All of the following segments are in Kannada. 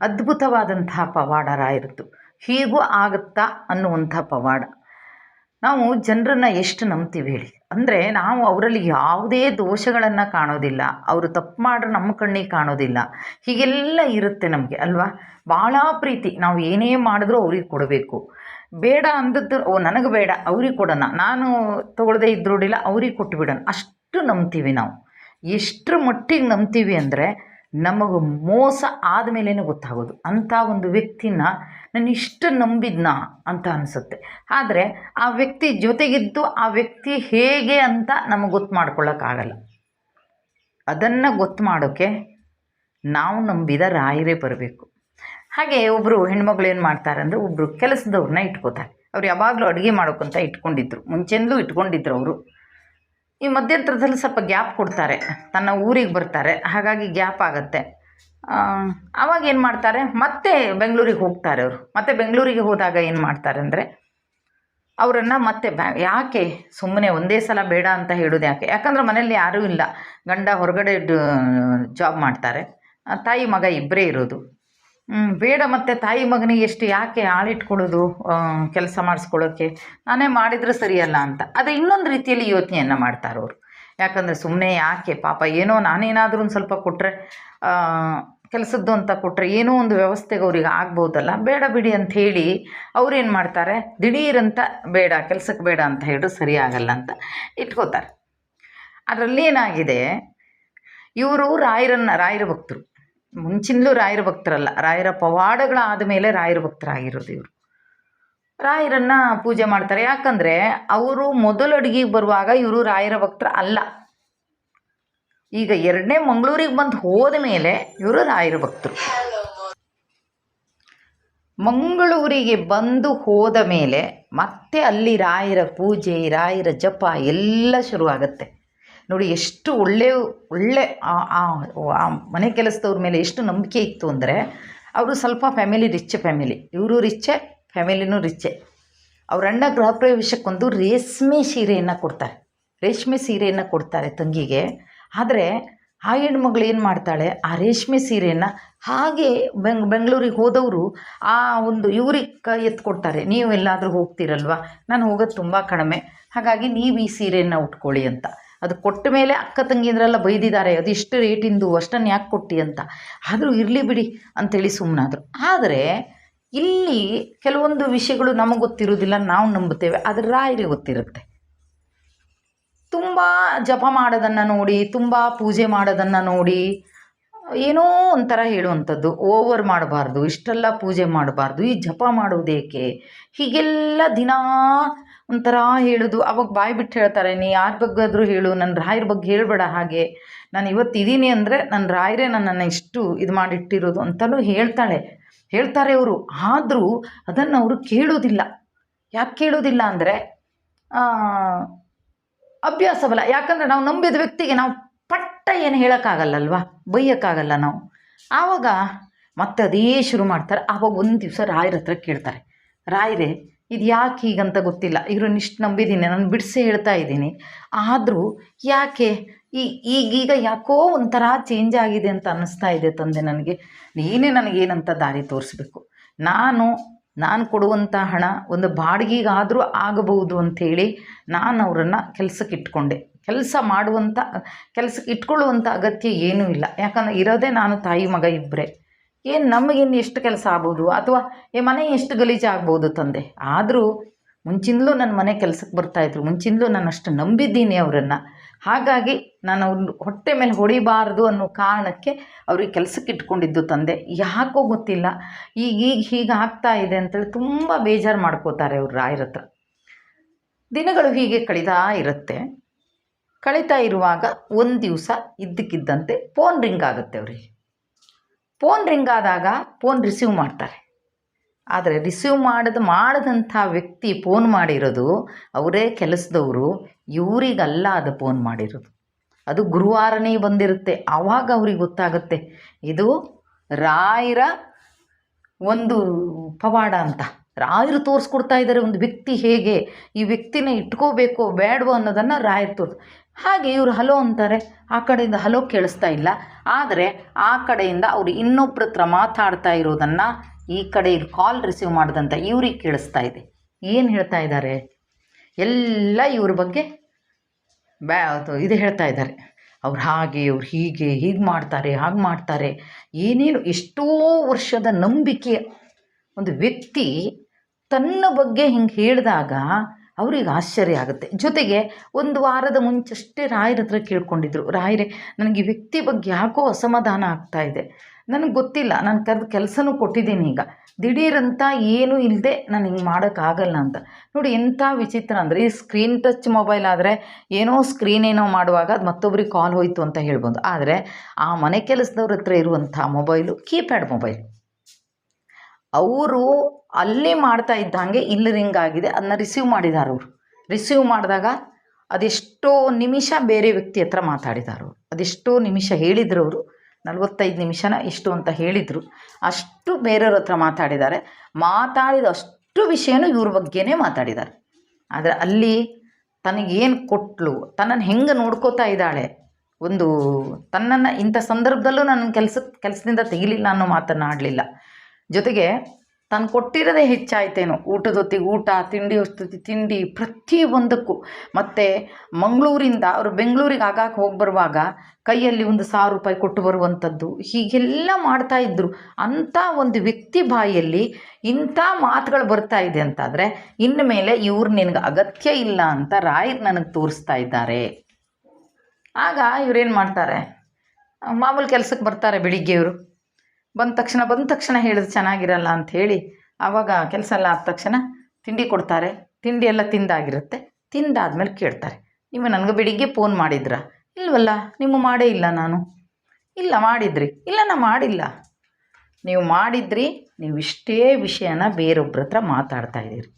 ಅದ್ಭುತವಾದಂತಹ ಪವಾಡ ರಾಯರದ್ದು ಹೀಗೂ ಆಗುತ್ತಾ ಅನ್ನುವಂಥ ಪವಾಡ. ನಾವು ಜನರನ್ನು ಎಷ್ಟು ನಂಬ್ತೀವಿ ಹೇಳಿ. ಅಂದರೆ ನಾವು ಅವರಲ್ಲಿ ಯಾವುದೇ ದೋಷಗಳನ್ನು ಕಾಣೋದಿಲ್ಲ. ಅವರು ತಪ್ಪು ಮಾಡ್ರೆ ನಮ್ಮ ಕಣ್ಣಿಗೆ ಕಾಣೋದಿಲ್ಲ. ಹೀಗೆಲ್ಲ ಇರುತ್ತೆ ನಮಗೆ, ಅಲ್ವಾ? ಭಾಳ ಪ್ರೀತಿ. ನಾವು ಏನೇ ಮಾಡಿದ್ರೂ ಅವ್ರಿಗೆ ಕೊಡಬೇಕು. ಬೇಡ ಅಂದದ್ದು, ಓ, ನನಗೆ ಬೇಡ, ಅವ್ರಿಗೆ ಕೊಡೋಣ. ನಾನು ತೊಗೊಳ್ದೇ ಇದ್ರೋಡಿಲ್ಲ ಅವ್ರಿಗೆ ಕೊಟ್ಟುಬಿಡೋಣ ಅಷ್ಟು ನಂಬ್ತೀವಿ ನಾವು. ಎಷ್ಟರ ಮಟ್ಟಿಗೆ ನಂಬ್ತೀವಿ ಅಂದರೆ ನಮಗೆ ಮೋಸ ಆದಮೇಲೆ ಗೊತ್ತಾಗೋದು. ಅಂಥ ಒಂದು ವ್ಯಕ್ತಿನ ನಾನು ಇಷ್ಟು ನಂಬಿದ್ನ ಅಂತ ಅನಿಸುತ್ತೆ. ಆದರೆ ಆ ವ್ಯಕ್ತಿ ಜೊತೆಗಿದ್ದು ಆ ವ್ಯಕ್ತಿ ಹೇಗೆ ಅಂತ ನಮಗೆ ಗೊತ್ತು ಮಾಡ್ಕೊಳ್ಳೋಕ್ಕಾಗಲ್ಲ ಅದನ್ನು ಗೊತ್ತು ಮಾಡೋಕ್ಕೆ ನಾವು ನಂಬಿದ ರಾಯರೇ ಬರಬೇಕು. ಹಾಗೆ ಒಬ್ಬರು ಹೆಣ್ಮಗಳು ಏನು ಮಾಡ್ತಾರೆ ಅಂದರೆ ಒಬ್ಬರು ಕೆಲಸದವ್ರನ್ನ ಇಟ್ಕೋತಾರೆ. ಅವ್ರು ಯಾವಾಗಲೂ ಅಡುಗೆ ಮಾಡೋಕ್ಕಂತ ಇಟ್ಕೊಂಡಿದ್ರು. ಮುಂಚೆಂದಲೂ ಇಟ್ಕೊಂಡಿದ್ರು ಅವರು. ಈ ಮಧ್ಯಂತರದಲ್ಲಿ ಸ್ವಲ್ಪ ಗ್ಯಾಪ್ ಕೊಡ್ತಾರೆ, ತನ್ನ ಊರಿಗೆ ಬರ್ತಾರೆ, ಹಾಗಾಗಿ ಗ್ಯಾಪ್ ಆಗುತ್ತೆ. ಆವಾಗ ಏನು ಮಾಡ್ತಾರೆ? ಮತ್ತೆ ಬೆಂಗಳೂರಿಗೆ ಹೋಗ್ತಾರೆ ಅವರು. ಮತ್ತೆ ಬೆಂಗಳೂರಿಗೆ ಹೋದಾಗ ಏನು ಮಾಡ್ತಾರೆ ಅಂದರೆ, ಅವರನ್ನು ಮತ್ತೆ ಬ್ಯಾ, ಯಾಕೆ ಸುಮ್ಮನೆ ಒಂದೇ ಸಲ ಬೇಡ ಅಂತ ಹೇಳೋದು ಯಾಕೆ? ಯಾಕಂದ್ರೆ ಮನೆಯಲ್ಲಿ ಯಾರೂ ಇಲ್ಲ. ಗಂಡ ಹೊರಗಡೆ ಜಾಬ್ ಮಾಡ್ತಾರೆ. ತಾಯಿ ಮಗ ಇಬ್ಬರೇ ಇರೋದು. ಬೇಡ ಮತ್ತು ತಾಯಿ ಮಗನಿಗೆ ಎಷ್ಟು ಯಾಕೆ ಆಳಿಟ್ಕೊಳ್ಳೋದು ಕೆಲಸ ಮಾಡಿಸ್ಕೊಳ್ಳೋಕ್ಕೆ ನಾನೇ ಮಾಡಿದರೆ ಸರಿಯಲ್ಲ ಅಂತ. ಅದು ಇನ್ನೊಂದು ರೀತಿಯಲ್ಲಿ ಯೋಚನೆಯನ್ನು ಮಾಡ್ತಾರೆ ಅವರು. ಯಾಕಂದರೆ ಸುಮ್ಮನೆ ಯಾಕೆ ಪಾಪ ಏನೋ ನಾನೇನಾದರೂ ಒಂದು ಸ್ವಲ್ಪ ಕೊಟ್ಟರೆ ಕೆಲಸದ್ದು ಅಂತ ಕೊಟ್ಟರೆ ಏನೋ ಒಂದು ವ್ಯವಸ್ಥೆಗೆ ಅವ್ರಿಗೆ ಆಗ್ಬೋದಲ್ಲ, ಬೇಡ ಬಿಡಿ ಅಂತ ಹೇಳಿ ಅವ್ರೇನು ಮಾಡ್ತಾರೆ? ದಿಢೀರಂತ ಬೇಡ, ಕೆಲಸಕ್ಕೆ ಬೇಡ ಅಂತ ಹೇಳಿದ್ರೆ ಸರಿ ಅಂತ ಇಟ್ಕೋತಾರೆ. ಅದರಲ್ಲಿ ಏನಾಗಿದೆ ಇವರು ರಾಯರನ್ನು, ರಾಯರ ಭಕ್ತರು. ಮುಂಚಿನಲೂ ರಾಯರ ಭಕ್ತರಲ್ಲ. ರಾಯರ ಪವಾಡಗಳಾದ ಮೇಲೆ ರಾಯರ ಭಕ್ತರಾಗಿರೋದು ಇವರು. ರಾಯರನ್ನ ಪೂಜೆ ಮಾಡ್ತಾರೆ. ಯಾಕಂದರೆ ಅವರು ಮೊದಲು ಅಡುಗೆಗೆ ಬರುವಾಗ ಇವರು ರಾಯರ ಭಕ್ತರು ಅಲ್ಲ. ಈಗ ಎರಡನೇ ಮಂಗಳೂರಿಗೆ ಬಂದು ಹೋದ ಮೇಲೆ ಇವರು ರಾಯರ ಭಕ್ತರು. ಮಂಗಳೂರಿಗೆ ಬಂದು ಹೋದ ಮೇಲೆ ಮತ್ತೆ ಅಲ್ಲಿ ರಾಯರ ಪೂಜೆ, ರಾಯರ ಜಪ ಎಲ್ಲ ಶುರುವಾಗತ್ತೆ. ನೋಡಿ ಎಷ್ಟು ಒಳ್ಳೆ ಒಳ್ಳೆ ಆ- ಮನೆ ಕೆಲಸದವ್ರ ಮೇಲೆ ಎಷ್ಟು ನಂಬಿಕೆ ಇತ್ತು ಅಂದರೆ ಅವರು ಸ್ವಲ್ಪ ಫ್ಯಾಮಿಲಿ ರಿಚ್ ಫ್ಯಾಮಿಲಿ ಇವರು ರಿಚ್ಚೆ ಫ್ಯಾಮಿಲಿನೂ ರಿಚ್ಚೆ ಅವ್ರ ಅಣ್ಣ ಗೃಹ ಪ್ರವೇಶಕ್ಕೊಂದು ರೇಷ್ಮೆ ಸೀರೆಯನ್ನು ಕೊಡ್ತಾರೆ. ರೇಷ್ಮೆ ಸೀರೆಯನ್ನು ಕೊಡ್ತಾರೆ ತಂಗಿಗೆ. ಆದರೆ ಆ ಹೆಣ್ಮಗಳು ಏನು ಮಾಡ್ತಾಳೆ? ಆ ರೇಷ್ಮೆ ಸೀರೆಯನ್ನು ಹಾಗೆ ಬೆಂಗ್, ಬೆಂಗಳೂರಿಗೆ ಹೋದವರು ಆ ಒಂದು ಇವ್ರಿಗೆ ಎತ್ಕೊಡ್ತಾರೆ. ನೀವು ಎಲ್ಲಾದರೂ ಹೋಗ್ತೀರಲ್ವ? ನಾನು ಹೋಗೋದು ತುಂಬ ಕಡಿಮೆ. ಹಾಗಾಗಿ ನೀವು ಈ ಸೀರೆಯನ್ನು ಉಟ್ಕೊಳ್ಳಿ ಅಂತ. ಅದು ಕೊಟ್ಟ ಮೇಲೆ ಅಕ್ಕ ತಂಗಿಯಂದ್ರೆಲ್ಲ ಬೈದಿದ್ದಾರೆ. ಅದು ಇಷ್ಟು ರೇಟಿಂದು ಅಷ್ಟನ್ನು ಯಾಕೆ ಕೊಟ್ಟಿ ಅಂತ. ಆದರೂ ಇರಲಿ ಬಿಡಿ ಅಂತೇಳಿ ಸುಮ್ಮನಾದರು ಆದರೆ ಇಲ್ಲಿ ಕೆಲವೊಂದು ವಿಷಯಗಳು ನಮಗೆ ಗೊತ್ತಿರೋದಿಲ್ಲ ನಾವು ನಂಬುತ್ತೇವೆ. ಆದರೆ ರಾಯರಿಗೆ ಗೊತ್ತಿರುತ್ತೆ. ತುಂಬ ಜಪ ಮಾಡೋದನ್ನು ನೋಡಿ, ತುಂಬ ಪೂಜೆ ಮಾಡೋದನ್ನು ನೋಡಿ, ಏನೋ ಒಂಥರ ಹೇಳುವಂಥದ್ದು. ಓವರ್ ಮಾಡಬಾರ್ದು, ಇಷ್ಟೆಲ್ಲ ಪೂಜೆ ಮಾಡಬಾರ್ದು. ಈ ಜಪ ಮಾಡೋದೇಕೆ? ಹೀಗೆಲ್ಲ ದಿನಾ ಒಂಥರ ಹೇಳೋದು. ಅವಾಗ ಬಾಯಿ ಬಿಟ್ಟು ಹೇಳ್ತಾರೆ, ನೀ ಯಾರ ಬಗ್ಗೆ ಆದರೂ ಹೇಳು ನನ್ನ ರಾಯರ ಬಗ್ಗೆ ಹೇಳಬೇಡ ಹಾಗೆ. ನಾನು ಇವತ್ತು ಇದ್ದೀನಿ ಅಂದರೆ ನನ್ನ ರಾಯರೇ ನನ್ನನ್ನು ಇಷ್ಟು ಇದು ಮಾಡಿಟ್ಟಿರೋದು ಅಂತಲೂ ಹೇಳ್ತಾಳೆ. ಹೇಳ್ತಾರೆ ಅವರು. ಆದರೂ ಅದನ್ನು ಅವರು ಕೇಳೋದಿಲ್ಲ. ಯಾಕೆ ಕೇಳೋದಿಲ್ಲ ಅಂದರೆ ಅಭ್ಯಾಸವಲ್ಲ. ಯಾಕಂದರೆ ನಾವು ನಂಬಿದ ವ್ಯಕ್ತಿಗೆ ನಾವು ಪಟ್ಟ ಏನು ಹೇಳೋಕ್ಕಾಗಲ್ಲಲ್ವಾ? ಬೈಯೋಕ್ಕಾಗಲ್ಲ ನಾವು. ಆವಾಗ ಮತ್ತೆ ಅದೇ ಶುರು ಮಾಡ್ತಾರೆ. ಆವಾಗ ಒಂದು ದಿವಸ ರಾಯರ ಹತ್ರ ಕೇಳ್ತಾರೆ. ರಾಯರೇ ಇದು ಯಾಕೆ ಹೀಗಂತ ಗೊತ್ತಿಲ್ಲ. ಇವರು ಇಷ್ಟು ನಂಬಿದ್ದೀನಿ ನಾನು ಬಿಡಿಸಿ ಹೇಳ್ತಾ ಇದ್ದೀನಿ. ಆದರೂ ಯಾಕೆ? ಈ, ಈಗೀಗ ಯಾಕೋ ಒಂಥರ ಚೇಂಜ್ ಆಗಿದೆ ಅಂತ ಅನ್ನಿಸ್ತಾ ಇದೆ ತಂದೆ ನನಗೆ. ನೀನೇ ನನಗೇನಂತ ದಾರಿ ತೋರಿಸ್ಬೇಕು? ನಾನು ನಾನು ಕೊಡುವಂಥ ಹಣ ಒಂದು ಬಾಡಿಗೆಗಾದರೂ ಆಗಬಹುದು ಅಂಥೇಳಿ ನಾನು ಅವರನ್ನು ಕೆಲಸಕ್ಕೆ ಇಟ್ಕೊಂಡೆ. ಕೆಲಸ ಮಾಡುವಂಥ ಕೆಲಸಕ್ಕೆ ಇಟ್ಕೊಳ್ಳುವಂಥ ಅಗತ್ಯ ಏನೂ ಇಲ್ಲ. ಯಾಕಂದರೆ ಇರೋದೇ ನಾನು ತಾಯಿ ಮಗ ಇಬ್ಬರೇ ಏನು ನಮಗಿನ್ನು ಎಷ್ಟು ಕೆಲಸ ಆಗ್ಬೋದು? ಅಥವಾ, ಏ, ಮನೆ ಎಷ್ಟು ಗಲೀಜಾಗ್ಬೋದು ತಂದೆ? ಆದರೂ ಮುಂಚಿಂದಲೂ ನನ್ನ ಮನೆ ಕೆಲಸಕ್ಕೆ ಬರ್ತಾಯಿದ್ರು ಮುಂಚಿಂದಲೂ ನಾನು ಅಷ್ಟು ನಂಬಿದ್ದೀನಿ ಅವರನ್ನು. ಹಾಗಾಗಿ ನಾನು ಅವ್ರ ಹೊಟ್ಟೆ ಮೇಲೆ ಹೊಡಿಬಾರ್ದು ಅನ್ನೋ ಕಾರಣಕ್ಕೆ ಅವ್ರಿಗೆ ಕೆಲಸಕ್ಕೆ ಇಟ್ಕೊಂಡಿದ್ದು ತಂದೆ. ಯಾಕೋ ಗೊತ್ತಿಲ್ಲ. ಈಗ ಈಗ ಹೀಗೆ ಆಗ್ತಾ ಇದೆ ಅಂತೇಳಿ ತುಂಬ ಬೇಜಾರು ಮಾಡ್ಕೋತಾರೆ ಅವ್ರು ರಾಯರ ಹತ್ರ. ದಿನಗಳು ಹೀಗೆ ಕಳೀತಾ ಇರುತ್ತೆ. ಕಳೀತಾ ಇರುವಾಗ ಒಂದು ದಿವಸ ಇದ್ದಕ್ಕಿದ್ದಂತೆ ಫೋನ್ ರಿಂಗ್ ಆಗುತ್ತೆ ಅವರಿಗೆ. ಫೋನ್ ರಿಂಗ್ ಆದಾಗ ಫೋನ್ ರಿಸೀವ್ ಮಾಡ್ತಾರೆ. ಆದರೆ ರಿಸೀವ್ ಮಾಡಿದ, ಮಾಡಿದಂಥ ವ್ಯಕ್ತಿ ಫೋನ್ ಮಾಡಿರೋದು ಅವರೇ ಕೆಲಸದವರು, ಇವರಿಗಲ್ಲ ಅದು ಫೋನ್ ಮಾಡಿರೋದು. ಅದು ಗುರುವಾರನೇ ಬಂದಿರುತ್ತೆ ಆವಾಗ ಅವ್ರಿಗೆ ಗೊತ್ತಾಗುತ್ತೆ. ಇದು ರಾಯರ ಒಂದು ಪವಾಡ ಅಂತ. ರಾಯರು ತೋರಿಸ್ಕೊಡ್ತಾ ಇದ್ದಾರೆ ಒಂದು ವ್ಯಕ್ತಿ ಹೇಗೆ? ಈ ವ್ಯಕ್ತಿನ ಇಟ್ಕೋಬೇಕು, ಬೇಡವೋ ಅನ್ನೋದನ್ನು ರಾಯರು ತೋರ್ಸ್ ಹಾಗೆ ಇವರು ಹಲೋ ಅಂತಾರೆ. ಆ ಕಡೆಯಿಂದ ಹಲೋ ಕೇಳಿಸ್ತಾ ಇಲ್ಲ. ಆದರೆ ಆ ಕಡೆಯಿಂದ ಅವರು ಇನ್ನೊಬ್ಬರ ಹತ್ರ ಮಾತಾಡ್ತಾ ಇರೋದನ್ನು ಈ ಕಡೆ ಕಾಲ್ ರಿಸೀವ್ ಮಾಡಿದಂಥ ಇವ್ರಿಗೆ ಕೇಳಿಸ್ತಾ ಇದೆ. ಏನು ಹೇಳ್ತಾ ಇದ್ದಾರೆ ಎಲ್ಲ ಇವ್ರ ಬಗ್ಗೆ ಬ್ಯಾ ಇದು ಹೇಳ್ತಾ ಇದ್ದಾರೆ ಅವ್ರು ಹಾಗೆ, ಅವ್ರು ಹೀಗೆ ಹೀಗೆ ಮಾಡ್ತಾರೆ, ಹಾಗೆ ಮಾಡ್ತಾರೆ. ಏನೇನು ಎಷ್ಟೋ ವರ್ಷದ ನಂಬಿಕೆ. ಒಂದು ವ್ಯಕ್ತಿ ತನ್ನ ಬಗ್ಗೆ ಹಿಂಗೆ ಹೇಳಿದಾಗ ಅವ್ರಿಗೆ ಆಶ್ಚರ್ಯ ಆಗುತ್ತೆ. ಜೊತೆಗೆ ಒಂದು ವಾರದ ಮುಂಚಷ್ಟೇ ರಾಯರ ಹತ್ರ ಕೇಳ್ಕೊಂಡಿದ್ರು. ರಾಯರೇ, ನನಗೆ ವ್ಯಕ್ತಿ ಬಗ್ಗೆ ಯಾಕೋ ಅಸಮಾಧಾನ ಆಗ್ತಾ ಇದೆ. ನನಗೆ ಗೊತ್ತಿಲ್ಲ. ನಾನು ಕರೆದು ಕೆಲಸನೂ ಕೊಟ್ಟಿದ್ದೀನಿ ಈಗ. ದಿಢೀರಂತ ಏನೂ ಇಲ್ಲದೆ ನಾನು ಹಿಂಗೆ ಮಾಡೋಕ್ಕಾಗಲ್ಲ ಅಂತ. ನೋಡಿ, ಎಂಥ ವಿಚಿತ್ರ ಅಂದರೆ ಈ ಸ್ಕ್ರೀನ್ ಟಚ್ ಮೊಬೈಲ್ ಆದರೆ ಏನೋ ಸ್ಕ್ರೀನ್ ಏನೋ ಮಾಡುವಾಗ ಅದು ಮತ್ತೊಬ್ರಿಗೆ ಕಾಲ್ ಹೋಯಿತು ಅಂತ ಹೇಳ್ಬೋದು. ಆದರೆ ಆ ಮನೆ ಕೆಲಸದವ್ರ ಹತ್ರ ಇರುವಂಥ ಮೊಬೈಲು ಕೀಪ್ಯಾಡ್ ಮೊಬೈಲ್. ಅವರು ಅಲ್ಲಿ ಮಾಡ್ತಾ ಇದ್ದಂಗೆ ಇಲ್ಲಿ ರಿಂಗ್ ಆಗಿದೆ ಅದನ್ನ ರಿಸೀವ್ ಮಾಡಿದ್ದಾರೆ ಅವರು. ರಿಸೀವ್ ಮಾಡಿದಾಗ ಅದೆಷ್ಟೋ ನಿಮಿಷ ಬೇರೆ ವ್ಯಕ್ತಿ ಹತ್ರ ಮಾತಾಡಿದ್ದಾರೆ ಅವರು. ಅದೆಷ್ಟೋ ನಿಮಿಷ ಹೇಳಿದ್ರು ಅವರು. ನಲವತ್ತೈದು ನಿಮಿಷನ ಎಷ್ಟು ಅಂತ ಹೇಳಿದರು. ಅಷ್ಟು ಬೇರೆಯವ್ರ ಹತ್ರ ಮಾತಾಡಿದ್ದಾರೆ ಮಾತಾಡಿದ ಅಷ್ಟು ವಿಷಯನೂ ಇವ್ರ ಬಗ್ಗೆನೇ ಮಾತಾಡಿದ್ದಾರೆ ಆದರೆ ಅಲ್ಲಿ ತನಗೇನು ಕೊಟ್ಟಳು ತನ್ನನ್ನು ಹೆಂಗೆ ನೋಡ್ಕೋತಾ ಇದ್ದಾಳೆ, ಒಂದು ತನ್ನನ್ನು ಇಂಥ ಸಂದರ್ಭದಲ್ಲೂ ನನ್ನ ಕೆಲಸ ಕೆಲಸದಿಂದ ತೆಗಿಲಿಲ್ಲ ಅನ್ನೋ ಮಾತನ್ನು ಆಡಲಿಲ್ಲ. ಜೊತೆಗೆ ತಾನು ಕೊಟ್ಟಿರೋದೇ ಹೆಚ್ಚಾಯ್ತೇನೋ. ಊಟದ ಹೊತ್ತಿಗೆ ಊಟ, ತಿಂಡಿ ಹೊತ್ತಿಗೆ ತಿಂಡಿ ಪ್ರತಿಯೊಂದಕ್ಕೂ. ಮತ್ತು ಮಂಗಳೂರಿಂದ ಅವರು ಬೆಂಗಳೂರಿಗೆ ಆಗಾಗ ಹೋಗಿ ಬರುವಾಗ ಕೈಯಲ್ಲಿ ಒಂದು ಸಾವಿರ ರೂಪಾಯಿ ಕೊಟ್ಟು ಬರುವಂಥದ್ದು. ಹೀಗೆಲ್ಲ ಮಾಡ್ತಾ ಇದ್ದರು ಅಂಥ ಒಂದು ವ್ಯಕ್ತಿ ಬಾಯಲ್ಲಿ ಇಂಥ ಮಾತುಗಳು ಬರ್ತಾ ಇದೆ ಅಂತಾದರೆ ಇನ್ನು ಮೇಲೆ ಇವ್ರು ನಿನಗೆ ಅಗತ್ಯ ಇಲ್ಲ ಅಂತ ರಾಯರ್ ನನಗೆ ತೋರಿಸ್ತಾ ಇದ್ದಾರೆ. ಆಗ ಇವರೇನು ಮಾಡ್ತಾರೆ? ಮಾಮೂಲು ಕೆಲಸಕ್ಕೆ ಬರ್ತಾರೆ ಬೆಳಿಗ್ಗೆ ಇವರು ಬಂದ ತಕ್ಷಣ ಬಂದ ತಕ್ಷಣ ಹೇಳಿದ್ರೆ ಚೆನ್ನಾಗಿರಲ್ಲ ಅಂಥೇಳಿ ಆವಾಗ ಕೆಲಸ ಎಲ್ಲ ಆದ ತಕ್ಷಣ ತಿಂಡಿ ಕೊಡ್ತಾರೆ. ತಿಂಡಿ ಎಲ್ಲ ತಿಂದಾಗಿರುತ್ತೆ. ತಿಂದಾದ್ಮೇಲೆ ಕೇಳ್ತಾರೆ. ನೀವು ನನಗೆ ಬೆಳಿಗ್ಗೆ ಫೋನ್ ಮಾಡಿದ್ರಾ? ಇಲ್ವಲ್ಲ, ನಿಮ್ಮ ಮಾಡೇ ಇಲ್ಲ ನಾನು. ಇಲ್ಲ, ಮಾಡಿದ್ರಿ. ಇಲ್ಲ, ನಾ ಮಾಡಿಲ್ಲ. ನೀವು ಮಾಡಿದ್ರಿ, ನೀವು ಇಷ್ಟೇ ವಿಷಯನ ಬೇರೊಬ್ಬರ ಹತ್ರ ಮಾತಾಡ್ತಾ ಇದ್ದೀರಿ.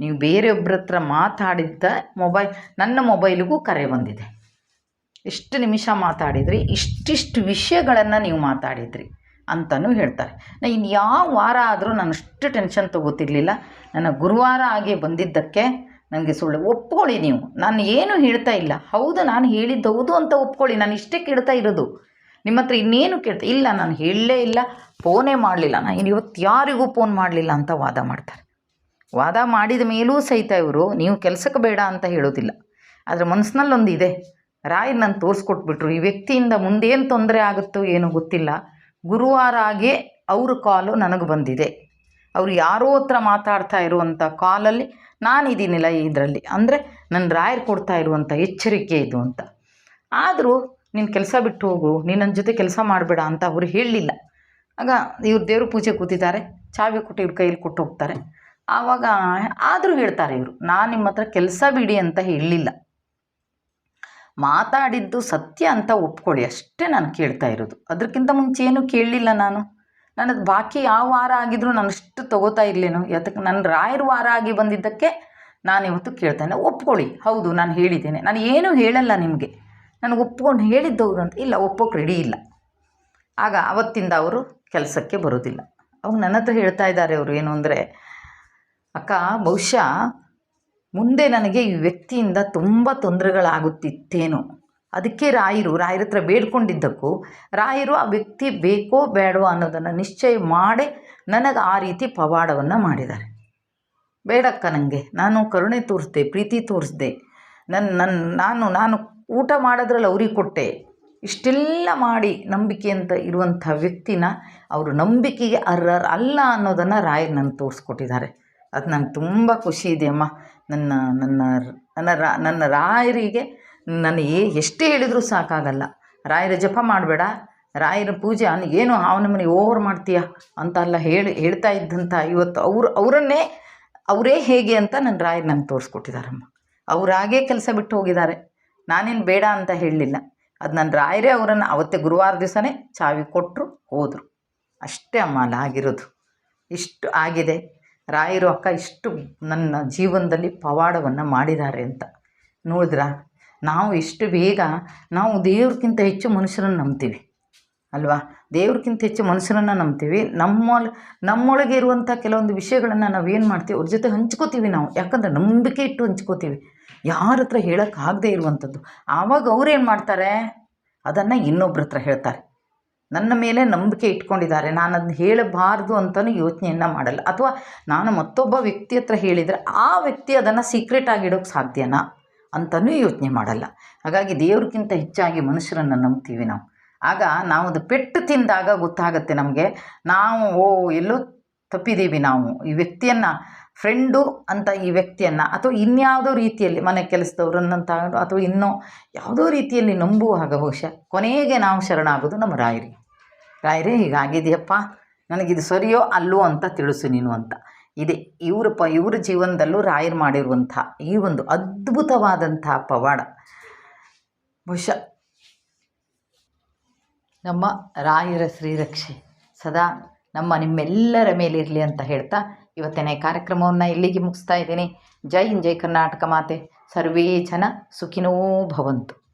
ನೀವು ಬೇರೆಯೊಬ್ಬರ ಹತ್ರ ಮಾತಾಡಿದ್ದ ಮೊಬೈಲ್, ನನ್ನ ಮೊಬೈಲಿಗೂ ಕರೆ ಬಂದಿದೆ. ಇಷ್ಟು ನಿಮಿಷ ಮಾತಾಡಿದ್ರಿ, ಇಷ್ಟಿಷ್ಟು ವಿಷಯಗಳನ್ನು ನೀವು ಮಾತಾಡಿದ್ರಿ. ಅಂತಲೂ ಹೇಳ್ತಾರೆ. ನಾ ಇನ್ನು ಯಾವ ವಾರ ಆದರೂ ನಾನು ಅಷ್ಟು ಟೆನ್ಷನ್ ತೊಗೋತಿರ್ಲಿಲ್ಲ. ನನ್ನ ಗುರುವಾರ ಆಗಿ ಬಂದಿದ್ದಕ್ಕೆ ನನಗೆ ಸುಳ್ಳು. ಒಪ್ಕೊಳ್ಳಿ ನೀವು. ನಾನು ಏನು ಹೇಳ್ತಾ ಇಲ್ಲ. ಹೌದು, ನಾನು ಹೇಳಿದ್ದು ಹೌದು ಅಂತ ಒಪ್ಕೊಳ್ಳಿ. ನಾನು ಇಷ್ಟೇ ಕೇಳ್ತಾ ಇರೋದು. ನಿಮ್ಮ ಹತ್ರ ಇನ್ನೇನು ಕೇಳ್ತಾ ಇಲ್ಲ. ನಾನು ಹೇಳಲೇ ಇಲ್ಲ. ಫೋನೇ ಮಾಡಲಿಲ್ಲ. ನಾನು ಇವತ್ತು ಯಾರಿಗೂ ಫೋನ್ ಮಾಡಲಿಲ್ಲ ಅಂತ ವಾದ ಮಾಡ್ತಾರೆ. ವಾದ ಮಾಡಿದ ಮೇಲೂ ಸಹಿತ ಇವರು, ನೀವು ಕೆಲಸಕ್ಕೆ ಬೇಡ ಅಂತ ಹೇಳೋದಿಲ್ಲ. ಆದರೆ ಮನಸ್ಸಿನಲ್ಲೊಂದು ಇದೆ ರಾಯ್ ನಾನು ತೋರಿಸ್ಕೊಟ್ಬಿಟ್ರು. ಈ ವ್ಯಕ್ತಿಯಿಂದ ಮುಂದೇನು ತೊಂದರೆ ಆಗುತ್ತೋ ಏನೋ ಗೊತ್ತಿಲ್ಲ. ಗುರುವಾರ ಆಗಿ ಅವ್ರ ಕಾಲು ನನಗೆ ಬಂದಿದೆ. ಅವರು ಯಾರೋ ಹತ್ರ ಮಾತಾಡ್ತಾ ಇರುವಂಥ ಕಾಲಲ್ಲಿ ನಾನಿದ್ದೀನಿಲ್ಲ ಇದರಲ್ಲಿ. ಅಂದರೆ ನನ್ನ ರಾಯರ್ ಕೊಡ್ತಾ ಇರುವಂಥ ಎಚ್ಚರಿಕೆ ಇದು ಅಂತ. ಆದರೂ ನೀನು ಕೆಲಸ ಬಿಟ್ಟು ಹೋಗು, ನೀನು ನನ್ನ ಜೊತೆ ಕೆಲಸ ಮಾಡಬೇಡ ಅಂತ ಅವರು ಹೇಳಲಿಲ್ಲ. ಆಗ ಇವ್ರು ದೇವ್ರ ಪೂಜೆ ಕೂತಿದ್ದಾರೆ, ಚಾವಿ ಕೊಟ್ಟು ಇವ್ರ ಕೈಯಲ್ಲಿ ಕೊಟ್ಟು ಹೋಗ್ತಾರೆ. ಆವಾಗ ಆದರೂ ಹೇಳ್ತಾರೆ ಇವರು, ನಾನು ನಿಮ್ಮ ಹತ್ರ ಕೆಲಸ ಬಿಡಿ ಅಂತ ಹೇಳಲಿಲ್ಲ. ಮಾತಾಡಿದ್ದು ಸತ್ಯ ಅಂತ ಒಪ್ಕೊಳ್ಳಿ. ಅಷ್ಟೇ ನಾನು ಕೇಳ್ತಾ ಇರೋದು. ಅದಕ್ಕಿಂತ ಮುಂಚೆ ಏನು ಕೇಳಲಿಲ್ಲ ನಾನು. ನನ್ನದು ಬಾಕಿ ಯಾವ ವಾರ ಆಗಿದ್ರೂ ನಾನು ಅಷ್ಟು ತಗೋತಾ ಇರಲೇನು. ಯಾತಕ್ಕೆ ನನ್ನ ರಾಯರ ವಾರ ಆಗಿ ಬಂದಿದ್ದಕ್ಕೆ ನಾನು ಇವತ್ತು ಕೇಳ್ತೇನೆ ಒಪ್ಕೊಳ್ಳಿ. ಹೌದು, ನಾನು ಹೇಳಿದ್ದೇನೆ. ನಾನು ಏನೂ ಹೇಳಲ್ಲ ನಿಮಗೆ. ನಾನು ಒಪ್ಕೊಂಡು ಹೇಳಿದ್ದವ್ರು ಅಂತ. ಇಲ್ಲ, ಒಪ್ಪೋಕೆ ರೆಡಿ ಇಲ್ಲ. ಆಗ ಅವತ್ತಿಂದ ಅವರು ಕೆಲಸಕ್ಕೆ ಬರೋದಿಲ್ಲ. ಅವಾಗ ನನ್ನ ಹತ್ರ ಹೇಳ್ತಾ ಇದ್ದಾರೆ ಅವರು ಏನು ಅಂದರೆ, ಅಕ್ಕ, ಬಹುಶಃ ಮುಂದೆ ನನಗೆ ಈ ವ್ಯಕ್ತಿಯಿಂದ ತುಂಬ ತೊಂದರೆಗಳಾಗುತ್ತಿತ್ತೇನೋ. ಅದಕ್ಕೆ ರಾಯರು, ರಾಯರ ಹತ್ರ ಬೇಡ್ಕೊಂಡಿದ್ದಕ್ಕೂ, ರಾಯರು ಆ ವ್ಯಕ್ತಿ ಬೇಕೋ ಬೇಡವೋ ಅನ್ನೋದನ್ನು ನಿಶ್ಚಯ ಮಾಡಿ ನನಗೆ ಆ ರೀತಿ ಪವಾಡವನ್ನು ಮಾಡಿದ್ದಾರೆ. ಬೇಡಕ್ಕ ನನಗೆ ನಾನು ಕರುಣೆ ತೋರಿಸ್ದೆ, ಪ್ರೀತಿ ತೋರಿಸ್ದೆ. ನನ್ನ ನನ್ನ ನಾನು ನಾನು ಊಟ ಮಾಡೋದ್ರಲ್ಲಿ ಅವ್ರಿಗೆ ಕೊಟ್ಟೆ. ಇಷ್ಟೆಲ್ಲ ಮಾಡಿ ನಂಬಿಕೆ ಅಂತ ಇರುವಂಥ ವ್ಯಕ್ತಿನ ಅವರು ನಂಬಿಕೆಗೆ ಅರ್ಹರ್ ಅಲ್ಲ ಅನ್ನೋದನ್ನು ರಾಯರು ನನಗೆ ತೋರಿಸ್ಕೊಟ್ಟಿದ್ದಾರೆ. ಅದು ನಂಗೆ ತುಂಬ ಖುಷಿ ಇದೆ ಅಮ್ಮ. ನನ್ನ ನನ್ನ ನನ್ನ ರಾ, ನನ್ನ ರಾಯರಿಗೆ ನಾನು ಏ ಎಷ್ಟೇ ಹೇಳಿದರೂ ಸಾಕಾಗಲ್ಲ. ರಾಯರ ಜಪ ಮಾಡಬೇಡ. ರಾಯರ ಪೂಜೆ ಏನು ಅವನ ಮನೆ ಓವರ್ ಮಾಡ್ತೀಯ ಅಂತ ಎಲ್ಲ ಹೇಳಿ, ಹೇಳ್ತಾ ಇದ್ದಂಥ ಇವತ್ತು ಅವರು, ಅವರನ್ನೇ, ಅವರೇ ಹೇಗೆ ಅಂತ ನನ್ನ ರಾಯರು ನಂಗೆ ತೋರಿಸ್ಕೊಟ್ಟಿದ್ದಾರಮ್ಮ ಅವರಾಗೇ ಕೆಲಸ ಬಿಟ್ಟು ಹೋಗಿದ್ದಾರೆ. ನಾನೇನು ಬೇಡ ಅಂತ ಹೇಳಲಿಲ್ಲ. ಅದು ನನ್ನ ರಾಯರೇ ಅವರನ್ನು ಅವತ್ತೇ ಗುರುವಾರ ದಿವಸನೇ ಚಾವಿ ಕೊಟ್ಟರು ಹೋದರು. ಅಷ್ಟೇ ಅಮ್ಮ, ಅಲ್ಲ ಆಗಿರೋದು. ಇಷ್ಟು ಆಗಿದೆ. ರಾಯರು ಅಕ್ಕ ಇಷ್ಟು ನನ್ನ ಜೀವನದಲ್ಲಿ ಪವಾಡವನ್ನು ಮಾಡಿದ್ದಾರೆ ಅಂತ. ನೋಡಿದ್ರಾ? ನಾವು ಇಷ್ಟು ಬೇಗ, ನಾವು ದೇವ್ರಿಗಿಂತ ಹೆಚ್ಚು ಮನುಷ್ಯರನ್ನು ನಂಬ್ತೀವಿ. ಅಲ್ವಾ? ದೇವ್ರಿಗಿಂತ ಹೆಚ್ಚು ಮನುಷ್ಯರನ್ನು ನಂಬ್ತೀವಿ. ನಮ್ಮೊಳ ನಮ್ಮೊಳಗೆ ಇರುವಂಥ ಕೆಲವೊಂದು ವಿಷಯಗಳನ್ನು ನಾವು ಏನು ಮಾಡ್ತೀವಿ, ಅವ್ರ ಜೊತೆ ಹಂಚ್ಕೋತೀವಿ ನಾವು. ಯಾಕಂದರೆ ನಂಬಿಕೆ ಇಟ್ಟು ಹಂಚ್ಕೋತೀವಿ. ಯಾರ ಹತ್ರ ಹೇಳೋಕ್ಕಾಗದೇ ಇರುವಂಥದ್ದು. ಆವಾಗ ಅವ್ರು ಏನು ಮಾಡ್ತಾರೆ? ಅದನ್ನು ಇನ್ನೊಬ್ರ ಹತ್ರ ಹೇಳ್ತಾರೆ. ನನ್ನ ಮೇಲೆ ನಂಬಿಕೆ ಇಟ್ಕೊಂಡಿದ್ದಾರೆ. ನಾನು ಅದನ್ನ ಹೇಳಬಾರ್ದು ಅಂತಲೂ ಯೋಚನೆಯನ್ನು ಮಾಡಲ್ಲ. ಅಥವಾ ನಾನು ಮತ್ತೊಬ್ಬ ವ್ಯಕ್ತಿ ಹತ್ರ ಹೇಳಿದರೆ ಆ ವ್ಯಕ್ತಿ ಅದನ್ನು ಸೀಕ್ರೆಟ್ ಆಗಿಡೋಕ್ಕೆ ಸಾಧ್ಯನಾ ಅಂತಲೂ ಯೋಚನೆ ಮಾಡಲ್ಲ. ಹಾಗಾಗಿ ದೇವ್ರಿಗಿಂತ ಹೆಚ್ಚಾಗಿ ಮನುಷ್ಯರನ್ನು ನಂಬ್ತೀವಿ ನಾವು. ಆಗ ನಾವು ಅದು ಪೆಟ್ಟು ತಿಂದಾಗ ಗೊತ್ತಾಗುತ್ತೆ ನಮಗೆ. ನಾವು, ಓ, ಎಲ್ಲೋ ತಪ್ಪಿದ್ದೀವಿ ನಾವು. ಈ ವ್ಯಕ್ತಿಯನ್ನು ಫ್ರೆಂಡು ಅಂತ ಈ ವ್ಯಕ್ತಿಯನ್ನು ಅಥವಾ ಇನ್ಯಾವುದೋ ರೀತಿಯಲ್ಲಿ ಮನೆ ಕೆಲಸದವ್ರನ್ನಂತ ಅಥವಾ ಇನ್ನೂ ಯಾವುದೋ ರೀತಿಯಲ್ಲಿ ನಂಬುವಾಗ ಬಹುಶಃ ಕೊನೆಗೆ ನಾವು ಶರಣಾಗೋದು ನಮ್ಮ ರಾಯರಿ. ರಾಯರೇ, ಹೀಗಾಗಿದೆಯಪ್ಪ. ನನಗಿದು ಸರಿಯೋ ಅಲ್ಲೋ ಅಂತ ತಿಳಿಸು ನೀನು ಅಂತ. ಇದೆ, ಇವ್ರ ಪ, ಇವ್ರ ಜೀವನದಲ್ಲೂ ರಾಯರು ಮಾಡಿರುವಂಥ ಈ ಒಂದು ಅದ್ಭುತವಾದಂಥ ಪವಾಡ. ಬಹುಶಃ ನಮ್ಮ ರಾಯರ ಶ್ರೀರಕ್ಷೆ ಸದಾ ನಮ್ಮ ನಿಮ್ಮೆಲ್ಲರ ಮೇಲಿರಲಿ ಅಂತ ಹೇಳ್ತಾ ಇವತ್ತಿನ ಕಾರ್ಯಕ್ರಮವನ್ನು ಇಲ್ಲಿಗೆ ಮುಗಿಸ್ತಾ ಇದ್ದೀನಿ. ಜೈ ಹಿಂದ್ ಜೈ ಕರ್ನಾಟಕ ಮಾತೆ. ಸರ್ವೇ ಜನ ಸುಖಿನೋ ಭವಂತು.